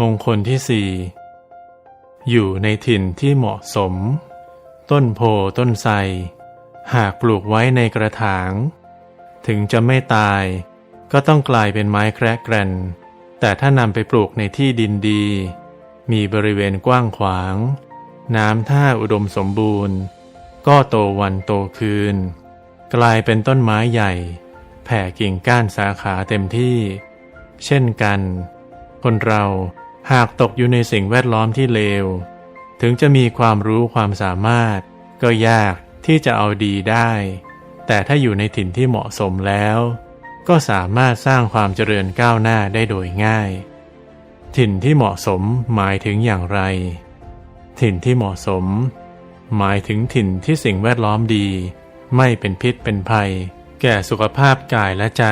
มงคลที่สี่อยู่ในถิ่นที่เหมาะสม ต้นโพต้นไทรหากปลูกไว้ในกระถาง ถึงจะไม่ตาย ก็ต้องกลายเป็นไม้แคระแกรนแต่ถ้านำไปปลูกในที่ดินดี มีบริเวณกว้างขวาง น้ำท่าอุดมสมบูรณ์ ก็โตวันโตคืน กลายเป็นต้นไม้ใหญ่ แผ่กิ่งก้านสาขาเต็มที่ เช่นกัน คนเรา หากตกอยู่ในสิ่งแวดล้อมที่เลว ถึงจะมีความรู้ความสามารถ ก็ยากที่จะเอาดีได้ แต่ถ้าอยู่ในถิ่นที่เหมาะสมแล้ว ก็สามารถสร้างความเจริญก้าวหน้าได้โดยง่าย ถิ่นที่เหมาะสมหมายถึงอย่างไร ถิ่นที่เหมาะสม หมายถึงถิ่นที่สิ่งแวดล้อมดี ไม่เป็นพิษเป็นภัย แก่สุขภาพกายและใจ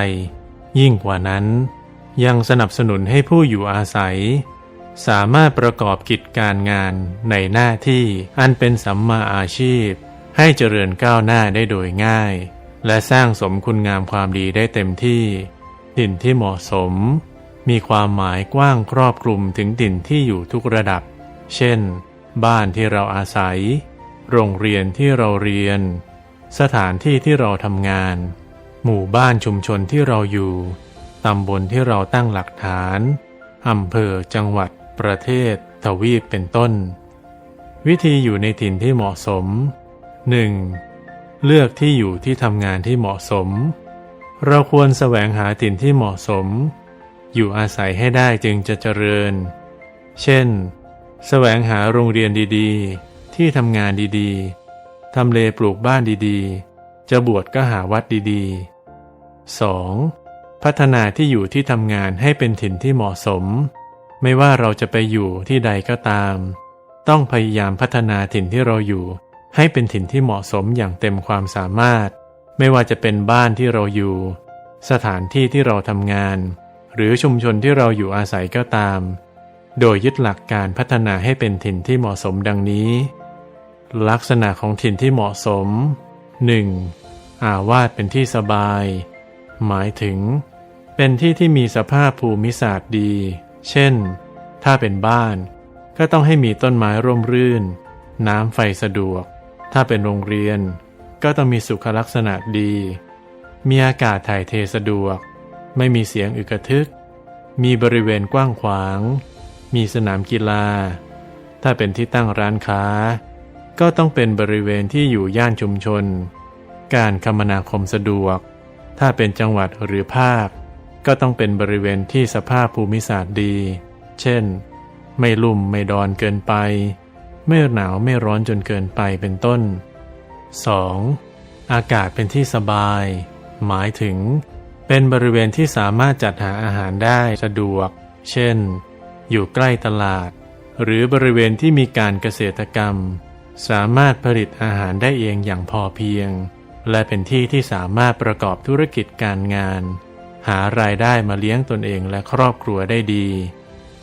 ยิ่งกว่านั้น ยังสนับสนุนให้ผู้อยู่อาศัย สามารถประกอบกิจการงานในหน้าที่อันเป็นสัมมาอาชีพ ให้เจริญก้าวหน้าได้โดยง่าย และสร้างสมคุณงามความดีได้เต็มที่ถิ่นที่เหมาะสม มีความหมายกว้างครอบคลุมถึงถิ่นที่อยู่ทุกระดับ เช่น บ้านที่เราอาศัย โรงเรียนที่เราเรียน สถานที่ที่เราทำงาน หมู่บ้านชุมชนที่เราอยู่ตำบลที่เราตั้งหลักฐานอำเภอจังหวัด ประเทศ ทวีปเป็นต้น วิธีอยู่ในถิ่นที่เหมาะสม 1. เลือกที่อยู่ที่ทำงานที่เหมาะสม เราควรแสวงหาถิ่นที่เหมาะสม อยู่อาศัยให้ได้จึงจะเจริญ เช่น แสวงหาโรงเรียนดีๆ ที่ทำงานดีๆ ทำเลปลูกบ้านดีๆ จะบวชก็หาวัดดีๆ 2. พัฒนาที่อยู่ที่ทำงานให้เป็นถิ่นที่เหมาะสม ไม่ว่าเราจะไปอยู่ที่ใดก็ตาม ต้องพยายามพัฒนาถิ่นที่เราอยู่ ให้เป็นถิ่นที่เหมาะสมอย่างเต็มความสามารถ ไม่ว่าจะเป็นบ้านที่เราอยู่ สถานที่ที่เราทำงาน หรือชุมชนที่เราอยู่อาศัยก็ตาม โดยยึดหลักการพัฒนาให้เป็นถิ่นที่เหมาะสมดังนี้ ลักษณะของถิ่นที่เหมาะสม 1. อาวาสเป็นที่สบาย หมายถึง เป็นที่ที่มีสภาพภูมิศาสตร์ดี เช่น ถ้าเป็นบ้าน ก็ต้องให้มีต้นไม้ร่มรื่น น้ำไฟสะดวก ถ้าเป็นโรงเรียน ก็ต้องมีสุขลักษณะดี มีอากาศถ่ายเทสะดวก ไม่มีเสียงอึกทึก มีบริเวณกว้างขวาง มีสนามกีฬา ถ้าเป็นที่ตั้งร้านค้า ก็ต้องเป็นบริเวณที่อยู่ย่านชุมชน การคมนาคมสะดวก ถ้าเป็นจังหวัดหรือภาค ก็ต้องเป็นบริเวณที่สภาพภูมิศาสตร์ดี เช่น ไม่ลุ่มไม่ดอนเกินไป ไม่หนาวไม่ร้อนจนเกินไปเป็นต้น 2. อากาศเป็นที่สบาย หมายถึง เป็นบริเวณที่สามารถจัดหาอาหารได้สะดวก เช่น อยู่ใกล้ตลาด หรือบริเวณที่มีการเกษตรกรรม สามารถผลิตอาหารได้เองอย่างพอเพียง และเป็นที่ที่สามารถประกอบธุรกิจการงานหารายได้มาเลี้ยงตนเองและครอบครัวได้ดี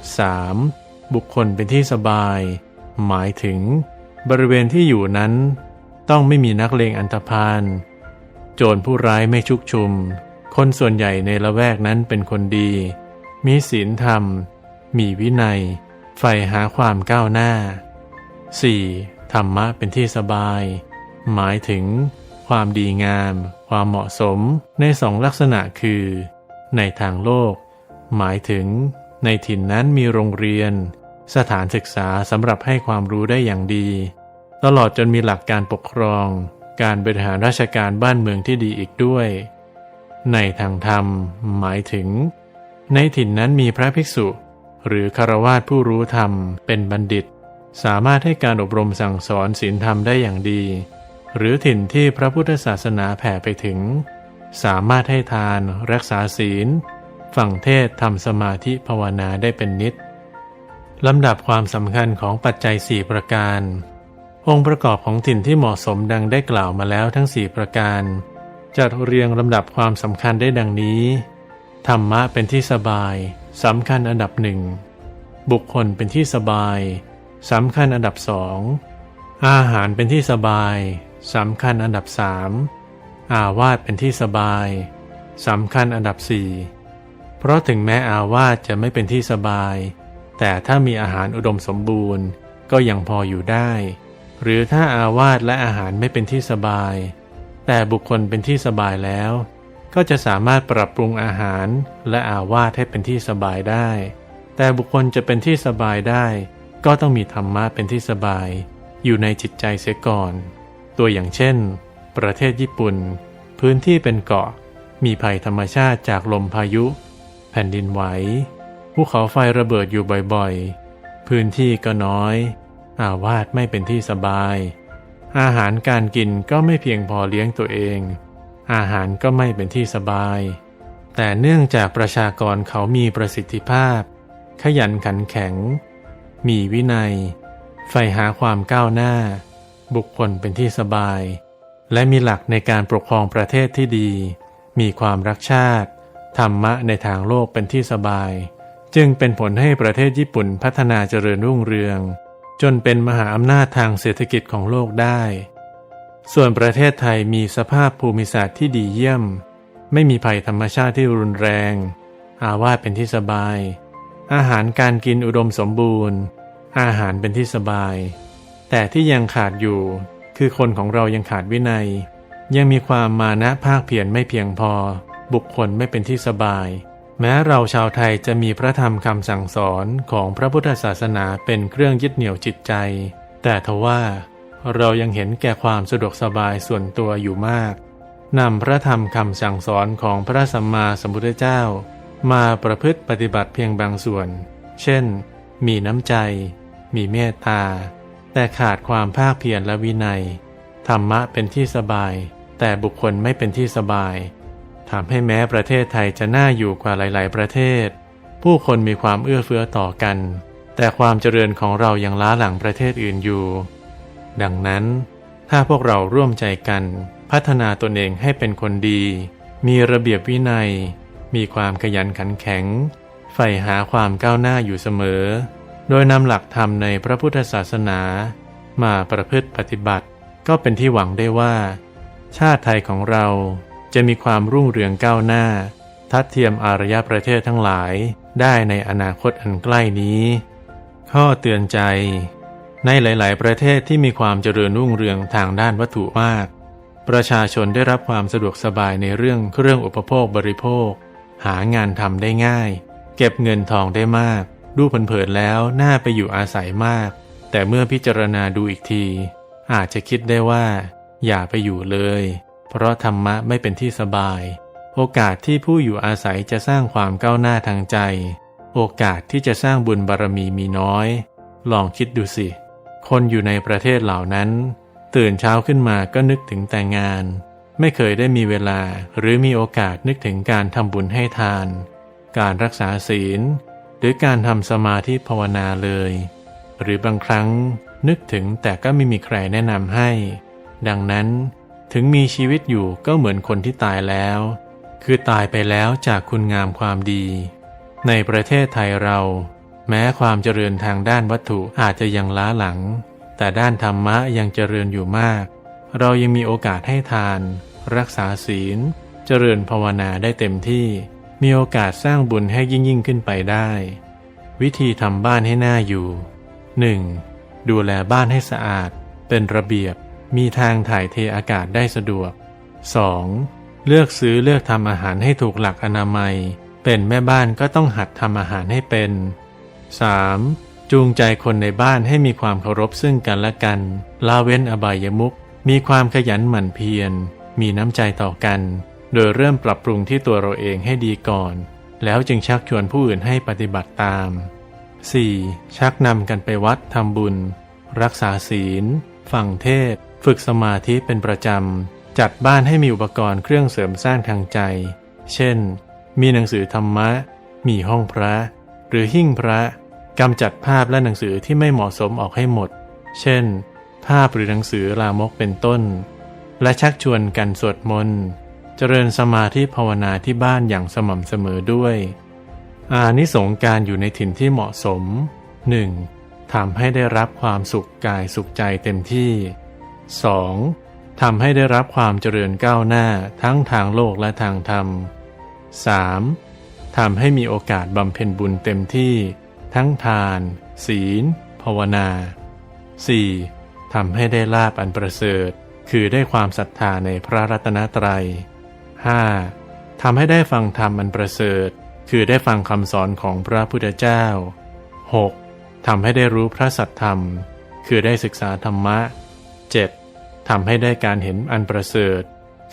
3. บุคคลเป็นที่สบาย หมายถึง บริเวณที่อยู่นั้น ต้องไม่มีนักเลงอันธพาลโจรผู้ร้ายไม่ชุกชุม คนส่วนใหญ่ในละแวกนั้นเป็นคนดี มีศีลธรรม มีวินัยใฝ่หาความก้าวหน้า 4. ธรรมะเป็นที่สบาย หมายถึง ความดีงาม ความเหมาะสมในสองลักษณะคือ ในทางโลก หมายถึง ในถิ่นนั้นมีโรงเรียน สถานศึกษาสำหรับให้ความรู้ได้อย่างดี ตลอดจนมีหลักการปกครอง การบริหารราชการบ้านเมืองที่ดีอีกด้วย ในทางธรรม หมายถึง ในถิ่นนั้นมีพระภิกษุ หรือคารวาสผู้รู้ธรรมเป็นบัณฑิต สามารถให้การอบรมสั่งสอนศีลธรรมได้อย่างดี หรือถิ่นที่พระพุทธศาสนาแผ่ไปถึง สามารถให้ทานรักษาศีล ฟังเทศทำสมาธิภาวนาได้เป็นนิดลำดับความสำคัญของปัจจัยสี่ประการ องค์ประกอบของถิ่นที่เหมาะสมดังได้กล่าวมาแล้วทั้งสี่ประการ จัดเรียงลำดับความสำคัญได้ดังนี้ ธรรมะเป็นที่สบายสำคัญอันดับหนึ่งบุคคลเป็นที่สบายสำคัญอันดับสองอาหารเป็นที่สบายสำคัญอันดับสามอาวาสเป็นที่สบายสำคัญอันดับสี่ เพราะถึงแม้อาวาสจะไม่เป็นที่สบาย แต่ถ้ามีอาหารอุดมสมบูรณ์ ก็ยังพออยู่ได้ หรือถ้าอาวาสและอาหารไม่เป็นที่สบาย แต่บุคคลเป็นที่สบายแล้ว ก็จะสามารถปรับปรุงอาหารและอาวาสให้เป็นที่สบายได้ แต่บุคคลจะเป็นที่สบายได้ ก็ต้องมีธรรมะเป็นที่สบาย อยู่ในจิตใจเสียก่อน ตัวอย่างเช่น ประเทศญี่ปุ่น พื้นที่เป็นเกาะ มีภัยธรรมชาติจากลมพายุ แผ่นดินไหวภูเขาไฟระเบิดอยู่บ่อยๆ พื้นที่ก็น้อย อาวาสไม่เป็นที่สบาย อาหารการกินก็ไม่เพียงพอเลี้ยงตัวเอง อาหารก็ไม่เป็นที่สบาย แต่เนื่องจากประชากรเขามีประสิทธิภาพ ขยันขันแข็ง มีวินัย ใฝ่หาความก้าวหน้า บุคคลเป็นที่สบาย และมีหลักในการปกครองประเทศที่ดี มีความรักชาติ ธรรมะในทางโลกเป็นที่สบาย จึงเป็นผลให้ประเทศญี่ปุ่นพัฒนาเจริญรุ่งเรือง จนเป็นมหาอำนาจทางเศรษฐกิจของโลกได้ ส่วนประเทศไทยมีสภาพภูมิศาสตร์ที่ดีเยี่ยม ไม่มีภัยธรรมชาติที่รุนแรง อาวาสเป็นที่สบาย อาหารการกินอุดมสมบูรณ์ อาหารเป็นที่สบาย แต่ที่ยังขาดอยู่ คือคนของเรายังขาดวินัย ยังมีความมานะภาคเพียรไม่เพียงพอ บุคคลไม่เป็นที่สบาย แม้เราชาวไทยจะมีพระธรรมคำสั่งสอนของพระพุทธศาสนาเป็นเครื่องยึดเหนี่ยวจิตใจ แต่ทว่าเรายังเห็นแก่ความสะดวกสบายส่วนตัวอยู่มากนำพระธรรมคำสั่งสอนของพระสัมมาสัมพุทธเจ้า มาประพฤติปฏิบัติเพียงบางส่วน เช่น มีน้ำใจ มีเมตตา แต่ขาดความภาคเพียรและวินัย ธรรมะเป็นที่สบาย แต่บุคคลไม่เป็นที่สบาย ทำให้แม้ประเทศไทยจะน่าอยู่กว่าหลาย ๆ ประเทศ ผู้คนมีความเอื้อเฟื้อต่อกัน แต่ความเจริญของเรายังล้าหลังประเทศอื่นอยู่ ดังนั้น ถ้าพวกเราร่วมใจกัน พัฒนาตนเองให้เป็นคนดี มีระเบียบวินัย มีความขยันขันแข็งใฝ่หาความก้าวหน้าอยู่เสมอ โดยนำหลักธรรมในพระพุทธศาสนา มาประพฤติปฏิบัติ ก็เป็นที่หวังได้ว่า ชาติไทยของเรา จะมีความรุ่งเรืองก้าวหน้า ทัดเทียมอารยประเทศทั้งหลายได้ในอนาคตอันใกล้นี้ ข้อเตือนใจ ในหลาย ๆ ประเทศที่มีความเจริญรุ่งเรืองทางด้านวัตถุมาก ประชาชนได้รับความสะดวกสบายในเรื่องเครื่องอุปโภคบริโภค หางานทำได้ง่าย เก็บเงินทองได้มาก ดูเผินๆแล้วน่าไปอยู่อาศัยมาก แต่เมื่อพิจารณาดูอีกที อาจจะคิดได้ว่า อย่าไปอยู่เลย เพราะธรรมะไม่เป็นที่สบาย โอกาสที่ผู้อยู่อาศัยจะสร้างความก้าวหน้าทางใจ โอกาสที่จะสร้างบุญบารมีมีน้อย ลองคิดดูสิ คนอยู่ในประเทศเหล่านั้น ตื่นเช้าขึ้นมาก็นึกถึงแต่งงาน ไม่เคยได้มีเวลาหรือมีโอกาสนึกถึงการทำบุญให้ทาน การรักษาศีล หรือการทำสมาธิภาวนาเลย หรือบางครั้งนึกถึงแต่ก็ไม่มีใครแนะนำให้ ดังนั้น ถึงมีชีวิตอยู่ก็เหมือนคนที่ตายแล้ว คือตายไปแล้วจากคุณงามความดี ในประเทศไทยเรา แม้ความเจริญทางด้านวัตถุอาจจะยังล้าหลัง แต่ด้านธรรมะยังเจริญอยู่มาก เรายังมีโอกาสให้ทาน รักษาศีล เจริญภาวนาได้เต็มที่ มีโอกาสสร้างบุญให้ยิ่งยิ่งขึ้นไปได้ วิธีทำบ้านให้หน่าอยู่ 1. ดูแลบ้านให้สะอาด เป็นระเบียบ มีทางถ่ายเทอากาศได้สะดวก 2. เลือกซื้อเลือกทำอาหารให้ถูกหลักอนามัย เป็นแม่บ้านก็ต้องหัดทำอาหารให้เป็น 3. จูงใจคนในบ้านให้มีความเคารพซึ่งกันและกันละเว้นอบายมุขมีความขยันหมั่นเพียร มีน้ำใจต่อกัน โดยเริ่มปรับปรุงที่ตัวเราเองให้ดีก่อน แล้วจึงชักชวนผู้อื่นให้ปฏิบัติตาม 4. ชักนำกันไปวัดทำบุญ รักษาศีล ฟังเทศ ฝึกสมาธิเป็นประจำ จัดบ้านให้มีอุปกรณ์เครื่องเสริมสร้างทางใจ เช่น มีหนังสือธรรมะ มีห้องพระ หรือหิ้งพระกำจัดภาพและหนังสือที่ไม่เหมาะสมออกให้หมด เช่น ภาพหรือหนังสือลามกเป็นต้น และชักชวนกันสวดมนต์เจริญสมาธิภาวนาที่บ้านอย่างสม่ำเสมอด้วย อานิสงการอยู่ในถิ่นที่เหมาะสม 1. ทำให้ได้รับความสุขกายสุขใจเต็มที่ 2. ทำให้ได้รับความเจริญก้าวหน้าทั้งทางโลกและทางธรรม 3. ทำให้มีโอกาสบำเพ็ญบุญเต็มที่ ทั้งทาน ศีล ภาวนา 4. ทำให้ได้ลาบอันประเสริฐ คือได้ความศรัทธาในพระรัตนตรัย 5. ทำให้ได้ฟังธรรมอันประเสริฐ คือได้ฟังคำสอนของพระพุทธเจ้า 6. ทำให้ได้รู้พระสัทธรรม คือได้ศึกษาธรรมะ 7. ทำให้ได้การเห็นอันประเสริฐ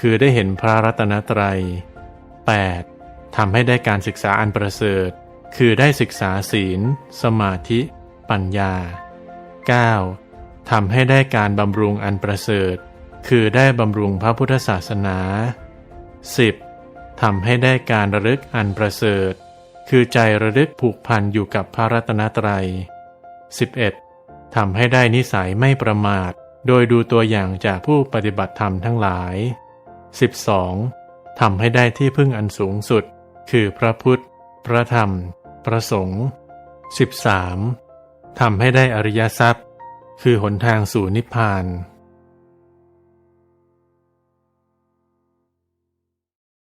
คือได้เห็นพระรัตนตรัย 8. ทำให้ได้การศึกษาอันประเสริฐ คือได้ศึกษาศีล สมาธิ ปัญญา 9. ทำให้ได้การบำรุงอันประเสริฐ คือได้บำรุงพระพุทธศาสนา 10. ทำให้ได้การระลึกอันประเสริฐ คือใจระลึกผูกพันอยู่กับพระรัตนตรัย 11. ทำให้ได้นิสัยไม่ประมาท โดยดูตัวอย่างจากผู้ปฏิบัติธรรมทั้งหลาย 12. ทำให้ได้ที่พึ่งอันสูงสุด คือพระพุทธ พระธรรม พระสงฆ์ 13. ทำให้ได้อริยทรัพย์ คือหนทางสู่นิพพาน